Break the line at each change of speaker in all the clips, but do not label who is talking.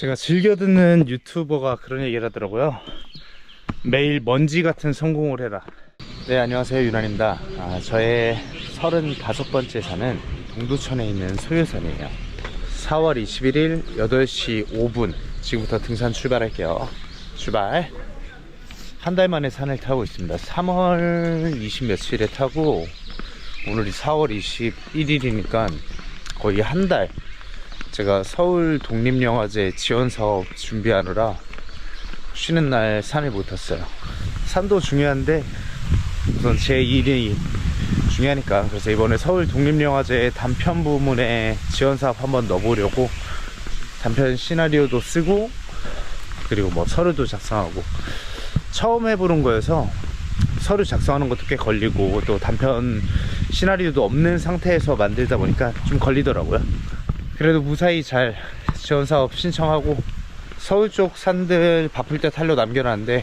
제가 즐겨 듣는 유튜버가 그런 얘기를 하더라고요. 매일 먼지 같은 성공을 해라. 네, 안녕하세요. 유난입니다. 아, 저의 35번째 산은 동두천에 있는 소유산이에요. 4월 21일 8시 5분. 지금부터 등산 출발할게요. 출발. 한 달 만에 산을 타고 있습니다. 3월 20 며칠에 타고 오늘이 4월 21일이니까 거의 한 달. 제가 서울 독립영화제 지원 사업 준비하느라 쉬는 날 산을 못 탔어요. 산도 중요한데 우선 제 일이 중요하니까 그래서 이번에 서울 독립영화제 단편 부문에 지원 사업 한번 넣어보려고 단편 시나리오도 쓰고 그리고 뭐 서류도 작성하고 처음 해보는 거여서 서류 작성하는 것도 꽤 걸리고 또 단편 시나리오도 없는 상태에서 만들다 보니까 좀 걸리더라고요. 그래도 무사히 잘 지원 사업 신청하고 서울 쪽 산들 바쁠 때 탈로 남겨놨는데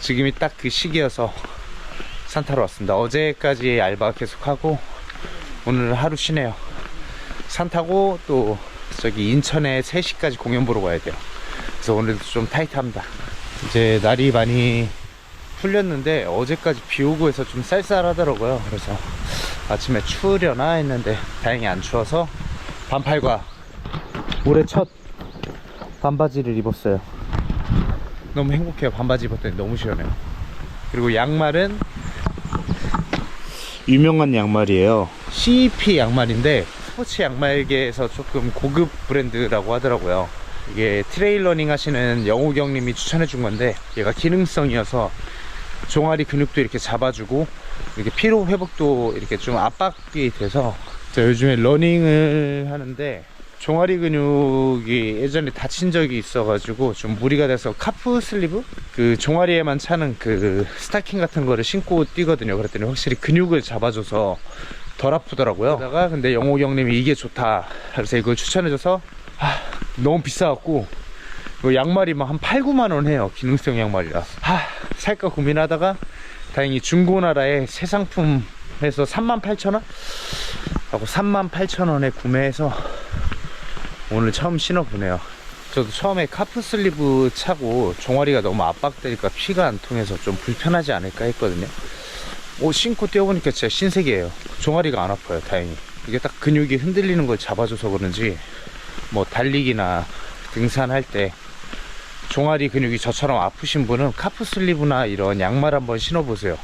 지금이 딱 그 시기여서 산 타러 왔습니다. 어제까지 알바 계속하고 오늘 하루 쉬네요. 산 타고 또 저기 인천에 3시까지 공연 보러 가야 돼요. 그래서 오늘도 좀 타이트합니다. 이제 날이 많이 풀렸는데 어제까지 비 오고 해서 좀 쌀쌀하더라고요. 그래서 아침에 추우려나 했는데 다행히 안 추워서 반팔과 올해 첫 반바지를 입었어요. 너무 행복해요. 반바지 입었더니 너무 시원해요. 그리고 양말은 유명한 양말이에요. CEP 양말인데 스포츠 양말계에서 조금 고급 브랜드라고 하더라고요. 이게 트레일러닝 하시는 영호경님이 추천해 준 건데 얘가 기능성이어서 종아리 근육도 이렇게 잡아주고 이렇게 피로 회복도 이렇게 좀 압박이 돼서 제가 요즘에 러닝을 하는데 종아리 근육이 예전에 다친 적이 있어가지고 좀 무리가 돼서 카프 슬리브 그 종아리에만 차는 그 스타킹 같은 거를 신고 뛰거든요. 그랬더니 확실히 근육을 잡아줘서 덜 아프더라고요. 그러다가 근데 영호 형님이 이게 좋다. 그래서 이걸 추천해줘서 아, 너무 비싸갖고 이거 양말이 막 한 8, 9만 원 해요. 기능성 양말이라. 하, 살까 고민하다가 다행히 중고나라에 새 상품에서 3만 8천 원 하고 3만 8천 원에 구매해서 오늘 처음 신어보네요. 저도 처음에 카프 슬리브 차고 종아리가 너무 압박되니까 피가 안 통해서 좀 불편하지 않을까 했거든요. 옷 신고 뛰어보니까 진짜 신세계예요. 종아리가 안 아파요, 다행히. 이게 딱 근육이 흔들리는 걸 잡아줘서 그런지 뭐 달리기나 등산할 때 종아리 근육이 저처럼 아프신 분은 카프 슬리브나 이런 양말 한번 신어보세요.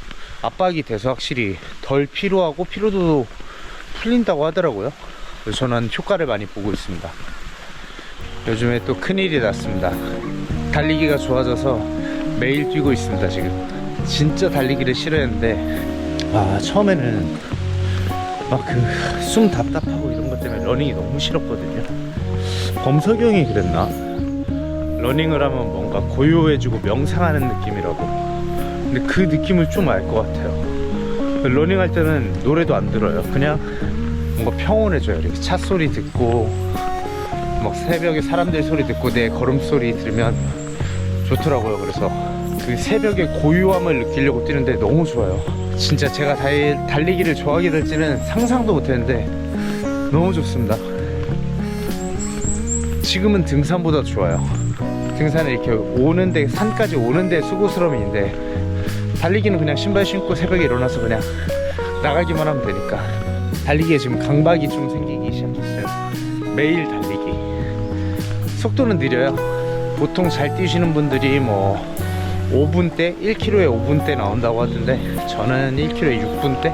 압박이 돼서 확실히 덜 피로하고 피로도 풀린다고 하더라고요. 그래서 저는 효과를 많이 보고 있습니다. 요즘에 또 큰일이 났습니다. 달리기가 좋아져서 매일 뛰고 있습니다, 지금. 진짜 달리기를 싫어했는데, 아, 처음에는 막 그 숨 답답하고 이런 것 때문에 러닝이 너무 싫었거든요. 범석영이 그랬나? 러닝을 하면 뭔가 고요해지고 명상하는 느낌이라고. 근데 그 느낌을 좀 알 것 같아요. 러닝할 때는 노래도 안 들어요. 그냥 뭔가 평온해져요. 이렇게 차 소리 듣고 막 새벽에 사람들 소리 듣고 내 걸음소리 들으면 좋더라고요. 그래서 그 새벽의 고요함을 느끼려고 뛰는데 너무 좋아요. 진짜 제가 달, 달리기를 좋아하게 될지는 상상도 못했는데 너무 좋습니다. 지금은 등산보다 좋아요. 등산은 이렇게 오는데 산까지 오는데 수고스러움인데 달리기는 그냥 신발 신고 새벽에 일어나서 그냥 나가기만 하면 되니까 달리기에 지금 강박이 좀 생기기 시작했어요. 매일 달리기. 속도는 느려요. 보통 잘 뛰시는 분들이 뭐 5분대, 1km에 5분대 나온다고 하던데 저는 1km에 6분대?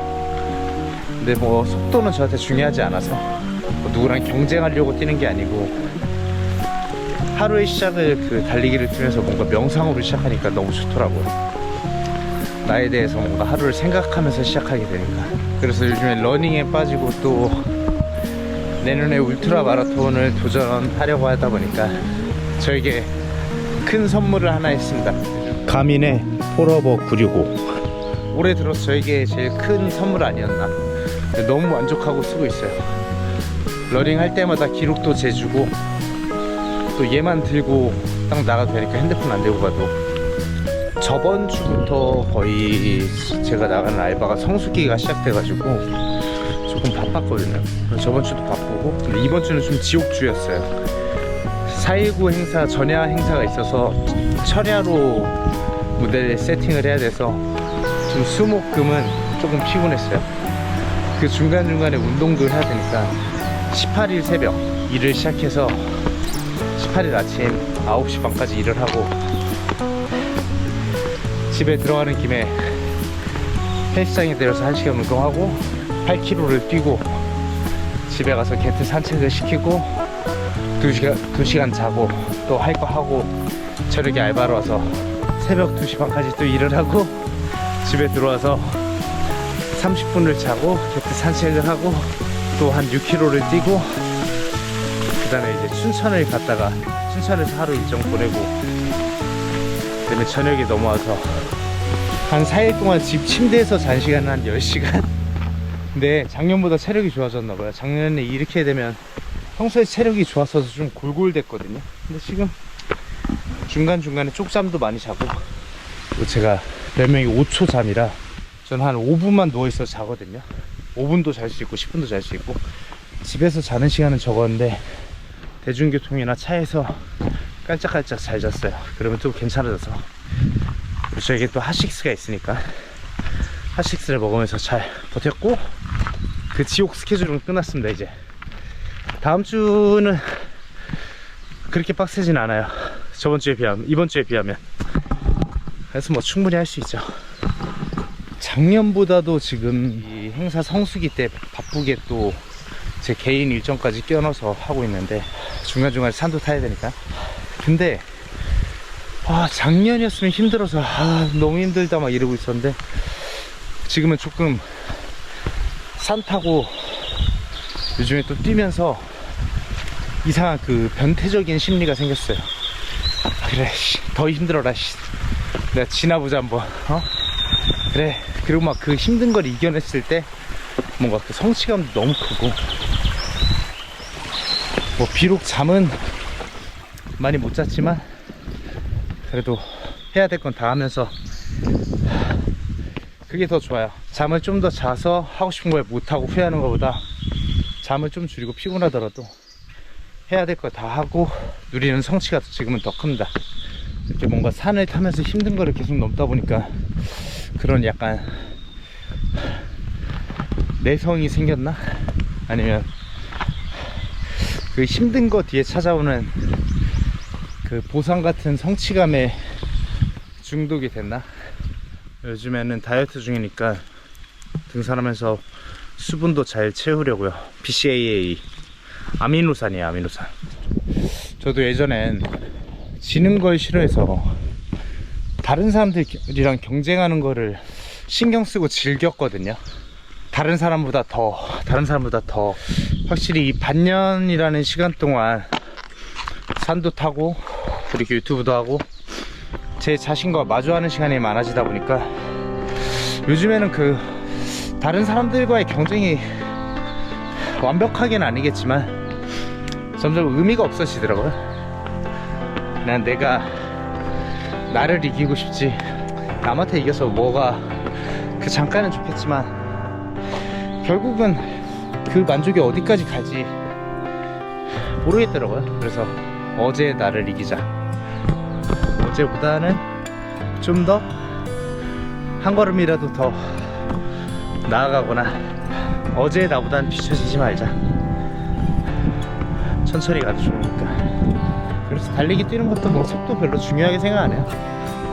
근데 뭐 속도는 저한테 중요하지 않아서 뭐 누구랑 경쟁하려고 뛰는 게 아니고 하루의 시작을 그 달리기를 뛰면서 뭔가 명상으로 시작하니까 너무 좋더라고요. 나에 대해서 뭔가 하루를 생각하면서 시작하게 되니까. 그래서 요즘에 러닝에 빠지고 또 내년에 울트라 마라톤을 도전하려고 하다 보니까 저에게 큰 선물을 하나 했습니다. 가민의 폴어버 965. 올해 들어서 저에게 제일 큰 선물 아니었나. 너무 만족하고 쓰고 있어요. 러닝 할 때마다 기록도 재주고 또 얘만 들고 딱 나가도 되니까 핸드폰 안 들고 가도 저번 주부터 거의 제가 나가는 알바가 성수기가 시작돼가지고 조금 바빴거든요. 저번 주도 바쁘고 이번 주는 좀 지옥주였어요. 419 행사 전야 행사가 있어서 철야로 무대 세팅을 해야 돼서 좀 수목금은 조금 피곤했어요. 그 중간중간에 운동도 해야 되니까 18일 새벽 일을 시작해서 18일 아침 9시 반까지 일을 하고 집에 들어가는 김에 헬스장에 내려서 1시간 운동하고 8km를 뛰고 집에 가서 개트 산책을 시키고 2시간, 2시간 자고 또 할 거 하고 저녁에 알바로 와서 새벽 2시 반까지 또 일을 하고 집에 들어와서 30분을 자고 개트 산책을 하고 또 한 6km를 뛰고 그 다음에 이제 춘천을 갔다가 춘천에서 하루 일정 보내고 그 다음에 저녁에 넘어와서 한 4일 동안 집 침대에서 잔 시간은 한 10시간? 근데 작년보다 체력이 좋아졌나 봐요. 작년에 이렇게 되면 평소에 체력이 좋았어서 좀 골골댔거든요. 근데 지금 중간중간에 쪽잠도 많이 자고 그리고 제가 별명이 5초 잠이라 저는 한 5분만 누워있어 자거든요. 5분도 잘 수 있고 10분도 잘 수 있고 집에서 자는 시간은 적었는데 대중교통이나 차에서 깔짝깔짝 잘 잤어요. 그러면 또 괜찮아져서. 그리고 저에게 또 핫식스가 있으니까 핫식스를 먹으면서 잘 버텼고 그 지옥 스케줄은 끝났습니다 이제. 다음 주는 그렇게 빡세진 않아요. 저번 주에 비하면 이번 주에 비하면. 그래서 뭐 충분히 할 수 있죠. 작년보다도 지금 이 행사 성수기 때 바쁘게 또 제 개인 일정까지 껴넣어서 하고 있는데 중간중간에 산도 타야 되니까 근데 아 작년이었으면 힘들어서 아 너무 힘들다 막 이러고 있었는데 지금은 조금 산 타고 요즘에 또 뛰면서 이상한 그 변태적인 심리가 생겼어요 그래 씨, 더 힘들어라 씨. 내가 지나보자 한번 어? 그래 그리고 막 그 힘든 걸 이겨냈을 때 뭔가 그 성취감도 너무 크고 뭐 비록 잠은 많이 못 잤지만 그래도 해야 될 건 다 하면서 그게 더 좋아요 잠을 좀 더 자서 하고 싶은 걸 못하고 후회하는 것보다 잠을 좀 줄이고 피곤하더라도 해야 될 거 다 하고 누리는 성취가 지금은 더 큽니다 이렇게 뭔가 산을 타면서 힘든 거를 계속 넘다 보니까 그런 약간 내성이 생겼나? 아니면 그 힘든 거 뒤에 찾아오는 그 보상 같은 성취감에 중독이 됐나? 요즘에는 다이어트 중이니까 등산하면서 수분도 잘 채우려고요. BCAA 아미노산이에요, 아미노산. 저도 예전엔 지는 걸 싫어해서 다른 사람들이랑 경쟁하는 거를 신경 쓰고 즐겼거든요. 다른 사람보다 더, 다른 사람보다 더 확실히 이 반년이라는 시간 동안 산도 타고 그리고 유튜브도 하고 제 자신과 마주하는 시간이 많아지다 보니까 요즘에는 그 다른 사람들과의 경쟁이 완벽하게는 아니겠지만 점점 의미가 없어지더라고요. 그냥 내가 나를 이기고 싶지 남한테 이겨서 뭐가 그 잠깐은 좋겠지만 결국은 그 만족이 어디까지 갈지 모르겠더라고요. 그래서 어제 나를 이기자. 어제보다는 좀 더 한 걸음이라도 더 나아가거나 어제의 나보다는 뒤처지지 말자. 천천히 가도 좋으니까. 그래서 달리기 뛰는 것도 뭐 속도 별로 중요하게 생각 안 해요.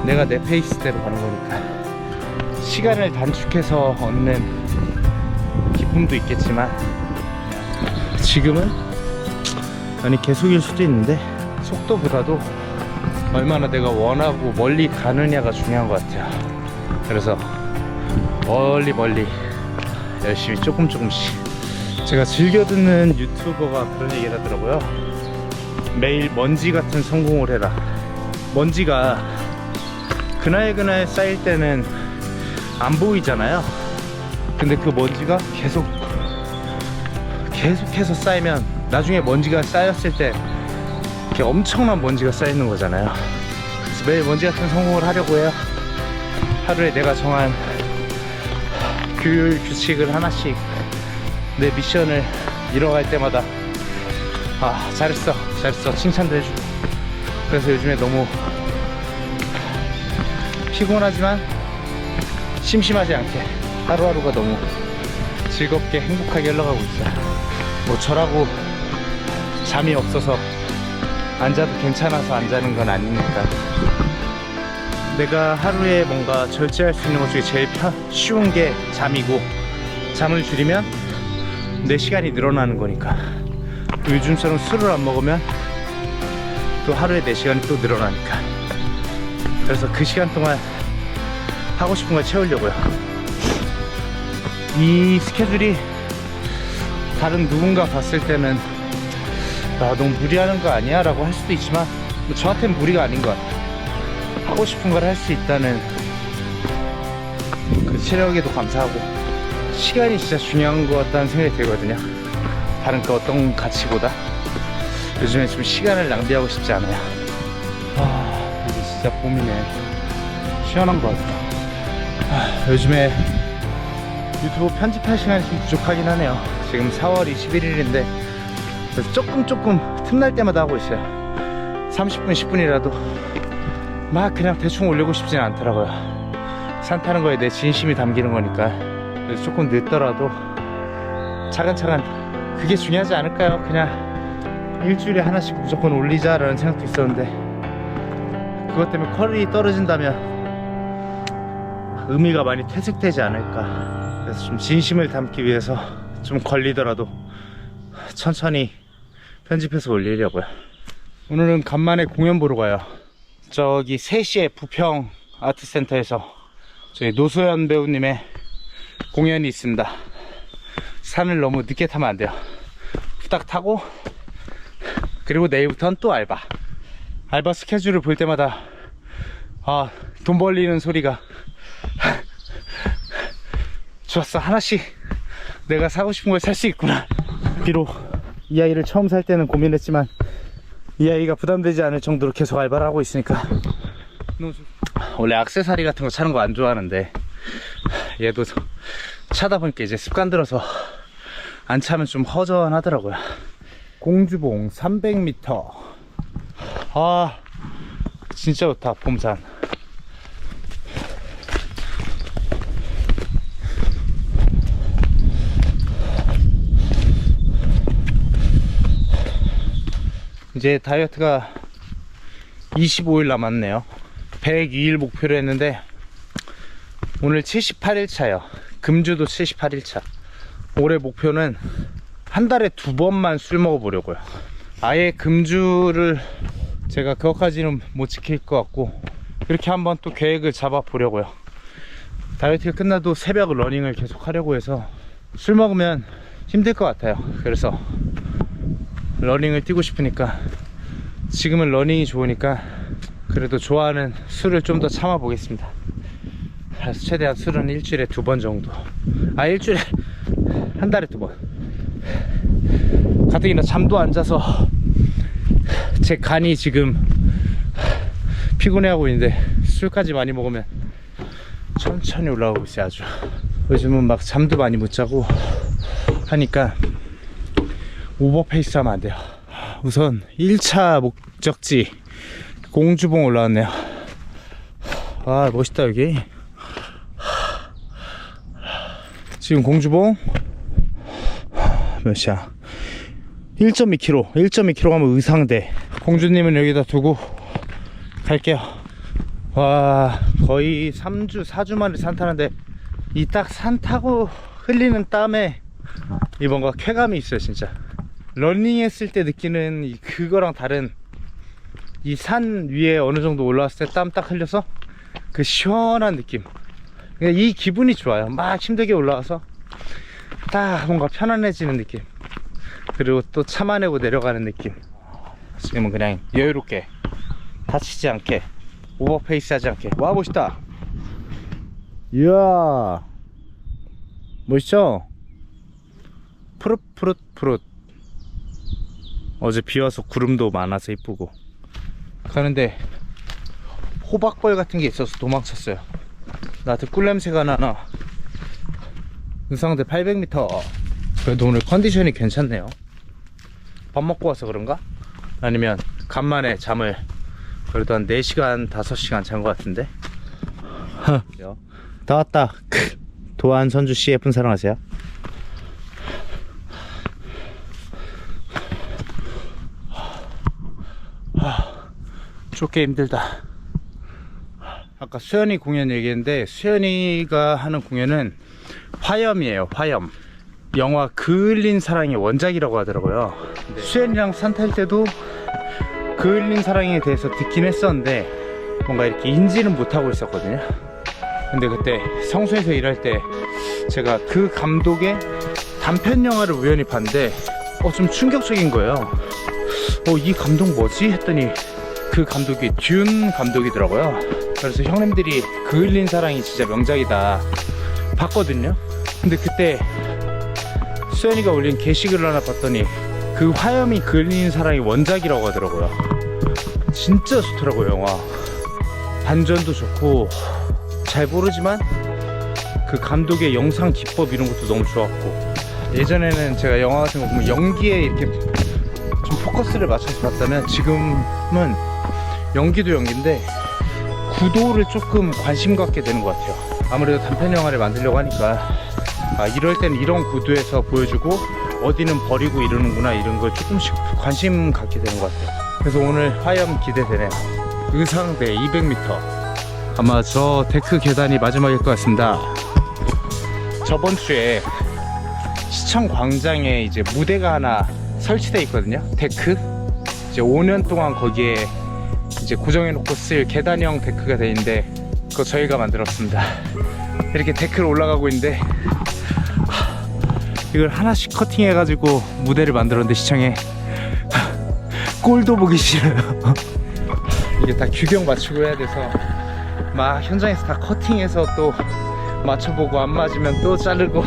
내가 내 페이스대로 가는 거니까. 시간을 단축해서 얻는 기쁨도 있겠지만 지금은 아니 계속일 수도 있는데 속도보다도 얼마나 내가 원하고 멀리 가느냐가 중요한 것 같아요. 그래서 멀리 멀리 열심히 조금 조금씩 제가 즐겨 듣는 유튜버가 그런 얘기를 하더라고요. 매일 먼지 같은 성공을 해라. 먼지가 그날 그날 쌓일 때는 안 보이잖아요. 근데 그 먼지가 계속 계속해서 쌓이면 나중에 먼지가 쌓였을 때 이렇게 엄청난 먼지가 쌓이는 거잖아요. 그래서 매일 먼지 같은 성공을 하려고 해요. 하루에 내가 정한 규율 규칙을 하나씩 내 미션을 이뤄갈 때마다 아 잘했어 잘했어 칭찬도 해주고 그래서 요즘에 너무 피곤하지만 심심하지 않게 하루하루가 너무 즐겁게 행복하게 흘러가고 있어요. 뭐 저라고 잠이 없어서 앉아도 괜찮아서 안 자는 건 아니니까. 내가 하루에 뭔가 절제할 수 있는 것 중에 제일 편, 쉬운 게 잠이고. 잠을 줄이면 내 시간이 늘어나는 거니까. 요즘처럼 술을 안 먹으면 또 하루에 내 시간이 또 늘어나니까. 그래서 그 시간 동안 하고 싶은 걸 채우려고요. 이 스케줄이 다른 누군가 봤을 때는 나 너무 무리하는 거 아니야? 라고 할 수도 있지만 뭐 저한테는 무리가 아닌 것 같아요. 하고 싶은 걸 할 수 있다는 그 체력에도 감사하고 시간이 진짜 중요한 것 같다는 생각이 들거든요. 다른 그 어떤 가치보다. 요즘에 좀 시간을 낭비하고 싶지 않아요. 아 이게 진짜 봄이네. 시원한 것 같아요. 아, 요즘에 유튜브 편집할 시간이 좀 부족하긴 하네요. 지금 4월 21일인데 그래서 조금 조금 틈날 때마다 하고 있어요. 30분 10분이라도 막 그냥 대충 올리고 싶진 않더라고요. 산 타는 거에 내 진심이 담기는 거니까. 그래서 조금 늦더라도 차근차근 그게 중요하지 않을까요? 그냥 일주일에 하나씩 무조건 올리자라는 생각도 있었는데 그것 때문에 퀄이 떨어진다면 의미가 많이 퇴색되지 않을까. 그래서 좀 진심을 담기 위해서 좀 걸리더라도 천천히 편집해서 올리려고요. 오늘은 간만에 공연 보러 가요. 저기 3시에 부평 아트센터에서 저희 노소연 배우님의 공연이 있습니다. 산을 너무 늦게 타면 안 돼요. 후딱 타고 그리고 내일부터는 또 알바. 알바 스케줄을 볼 때마다 아 돈 벌리는 소리가. 좋았어. 하나씩 내가 사고 싶은 걸 살 수 있구나. 비록 이 아이를 처음 살 때는 고민했지만 이 아이가 부담되지 않을 정도로 계속 알바를 하고 있으니까. 원래 악세사리 같은 거 차는 거 안 좋아하는데 얘도 차다 보니까 이제 습관 들어서 안 차면 좀 허전하더라고요. 공주봉 300m 아 진짜 좋다 봄산 이제 다이어트가 25일 남았네요. 102일 목표로 했는데 오늘 78일 차요. 금주도 78일 차. 올해 목표는 한 달에 두 번만 술 먹어보려고요. 아예 금주를 제가 그것까지는 못 지킬 것 같고 그렇게 한번 또 계획을 잡아 보려고요. 다이어트가 끝나도 새벽 러닝을 계속 하려고 해서 술 먹으면 힘들 것 같아요. 그래서 러닝을 뛰고 싶으니까 지금은 러닝이 좋으니까 그래도 좋아하는 술을 좀 더 참아 보겠습니다. 최대한 술은 일주일에 두 번 정도. 아 일주일에 한 달에 두 번. 가뜩이나 잠도 안 자서 제 간이 지금 피곤해하고 있는데 술까지 많이 먹으면 천천히 올라오고 있어요 아주. 요즘은 막 잠도 많이 못 자고 하니까 오버페이스 하면 안 돼요. 우선 1차 목적지 공주봉 올라왔네요. 아 멋있다 여기. 지금 공주봉 몇이야? 1.2km 1.2km 가면 의상대. 공주님은 여기다 두고 갈게요. 와 거의 3주 4주 만에 산 타는데 이 딱 산 타고 흘리는 땀에 이 뭔가 쾌감이 있어요 진짜 러닝 했을 때 느끼는 이 그거랑 다른 이 산 위에 어느 정도 올라왔을 때 땀 딱 흘려서 그 시원한 느낌. 그냥 이 기분이 좋아요. 막 힘들게 올라와서 딱 뭔가 편안해지는 느낌. 그리고 또 참아내고 내려가는 느낌. 지금은 그냥 여유롭게 다치지 않게 오버페이스 하지 않게. 와 멋있다! 이야! 멋있죠? 푸릇푸릇 푸릇 어제 비 와서 구름도 많아서 이쁘고 가는데 호박벌 같은 게 있어서 도망쳤어요 나한테 꿀냄새가 나나 의상대 800m 그래도 오늘 컨디션이 괜찮네요 밥 먹고 와서 그런가? 아니면 간만에 잠을 그래도 한 4시간, 5시간 잔 것 같은데. 다 왔다. 도안 선주 씨 예쁜 사랑하세요. 좁게 힘들다. 아까 수현이 공연 얘기했는데 수현이가 하는 공연은 화염이에요. 화염. 영화 그을린 사랑의 원작이라고 하더라고요. 수현이랑 산탈 때도 그을린 사랑에 대해서 듣긴 했었는데 뭔가 이렇게 인지는 못하고 있었거든요. 근데 그때 성수에서 일할 때 제가 그 감독의 단편 영화를 우연히 봤는데 어 좀 충격적인 거예요. 어 이 감독 뭐지 했더니 그 감독이 듄 감독이더라고요. 그래서 형님들이 그을린 사랑이 진짜 명작이다 봤거든요. 근데 그때 수현이가 올린 게시글을 하나 봤더니 그 화염이 그을린 사랑이 원작이라고 하더라고요. 진짜 좋더라고요 영화. 반전도 좋고 잘 모르지만 그 감독의 영상 기법 이런 것도 너무 좋았고 예전에는 제가 영화 같은 거 보면 연기에 이렇게 좀 포커스를 맞춰서 봤다면 지금은 연기도 연기인데 구도를 조금 관심 갖게 되는 것 같아요. 아무래도 단편 영화를 만들려고 하니까 아, 이럴 땐 이런 구도에서 보여주고 어디는 버리고 이러는구나 이런 걸 조금씩 관심 갖게 되는 것 같아요. 그래서 오늘 화염 기대되네요. 의상대 200m. 아마 저 데크 계단이 마지막일 것 같습니다. 저번 주에 시청 광장에 이제 무대가 하나 설치돼 있거든요. 데크. 이제 5년 동안 거기에 이제 고정해놓고 쓸 계단형 데크가 돼 있는데 그거 저희가 만들었습니다. 이렇게 데크를 올라가고 있는데 하, 이걸 하나씩 커팅해가지고 무대를 만들었는데 시청에 꼴도 보기 싫어요. 이게 다 규격 맞추고 해야 돼서 막 현장에서 다 커팅해서 또 맞춰보고 안 맞으면 또 자르고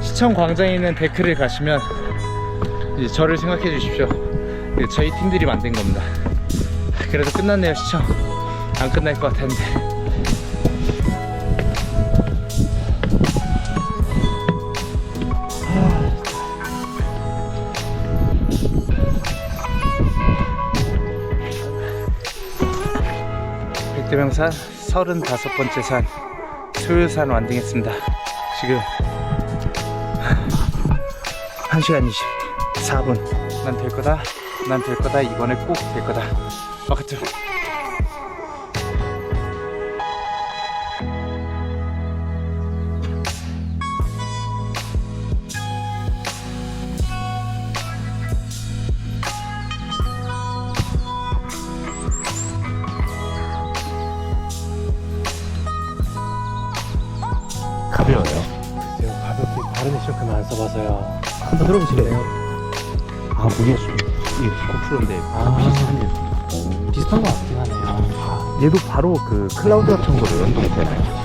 시청 광장에 있는 데크를 가시면 이제 저를 생각해 주십시오. 이게 저희 팀들이 만든 겁니다. 그래도 끝났네요 시청. 안 끝날 것 같았는데. 백대명산 35번째 산 소요산 완등했습니다. 지금 1시간 24분. 난 될 거다. 난 될 거다. 이번에 꼭 될 거다. 아까죠. 가벼워요.
제가 가볍게 다른 액션크는 안 써봐서요. 한번 들어보실래요?
아, 무게 이 고프로인데
아.
비슷하네요.
비슷한 것 같긴 하네요.
얘도 바로 그 클라우드 같은 거로 연동되나요?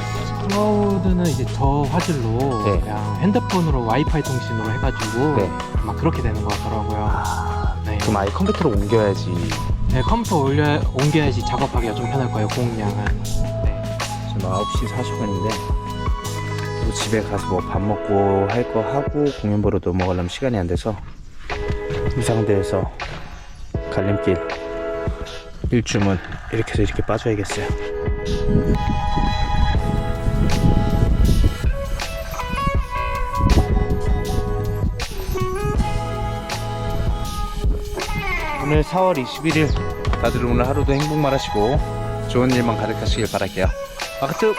클라우드는 이제 저 화질로
네.
그냥 핸드폰으로 와이파이 통신으로 해가지고
네.
막 그렇게 되는 것 같더라고요.
아,
네.
그럼 아예 컴퓨터로 옮겨야지.
네, 컴퓨터 올려 옮겨야지 작업하기가 좀 편할 거예요. 공량은. 네.
지금 9시 40분인데 또 집에 가서 뭐 밥 먹고 할 거 하고 공연 보러 넘어가려면 시간이 안 돼서 이 상태에서 갈림길 일주문 이렇게 해서 이렇게 빠져야겠어요. 오늘 4월 21일 다들 오늘 하루도 행복만 하시고 좋은 일만 가득하시길 바랄게요. 아크트